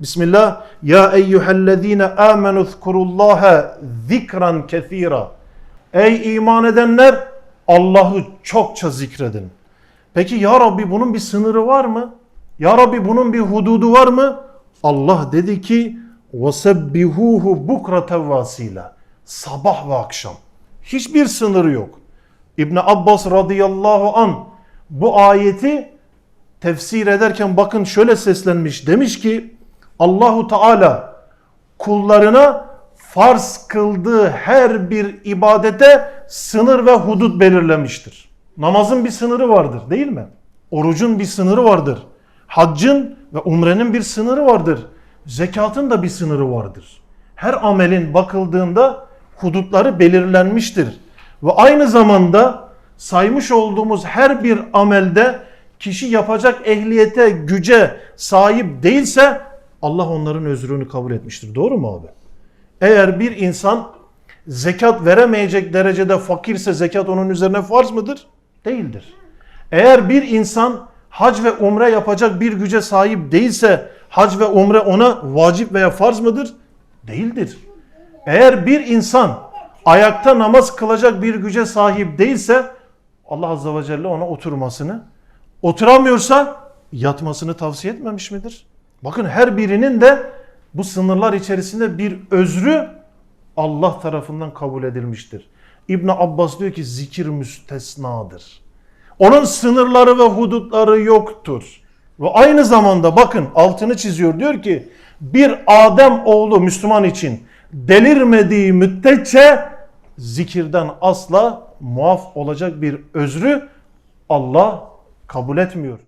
Bismillah. Ya eyyühellezine amenu zkurullaha zikran kethira. Ey iman edenler Allah'ı çokça zikredin. Peki ya Rabbi bunun bir sınırı var mı? Ya Rabbi bunun bir hududu var mı? Allah dedi ki وَسَبِّهُوهُ بُكْرَةً vasila. Sabah ve akşam. Hiçbir sınırı yok. İbn Abbas radıyallahu an bu ayeti tefsir ederken bakın şöyle seslenmiş. Demiş ki Allahu Teala kullarına farz kıldığı her bir ibadete sınır ve hudut belirlemiştir. Namazın bir sınırı vardır değil mi? Orucun bir sınırı vardır. Haccın ve umrenin bir sınırı vardır. Zekatın da bir sınırı vardır. Her amelin bakıldığında hudutları belirlenmiştir. Ve aynı zamanda saymış olduğumuz her bir amelde kişi yapacak ehliyete, güce sahip değilse Allah onların özrünü kabul etmiştir. Doğru mu abi? Eğer bir insan zekat veremeyecek derecede fakirse zekat onun üzerine farz mıdır? Değildir. Eğer bir insan hac ve umre yapacak bir güce sahip değilse hac ve umre ona vacip veya farz mıdır? Değildir. Eğer bir insan ayakta namaz kılacak bir güce sahip değilse Allah Azze ve Celle ona oturmasını, oturamıyorsa yatmasını tavsiye etmemiş midir? Bakın her birinin de bu sınırlar içerisinde bir özrü Allah tarafından kabul edilmiştir. İbn Abbas diyor ki zikir müstesnadır. Onun sınırları ve hudutları yoktur. Ve aynı zamanda bakın altını çiziyor diyor ki bir Adem oğlu Müslüman için delirmediği müddetçe zikirden asla muaf olacak bir özrü Allah kabul etmiyor.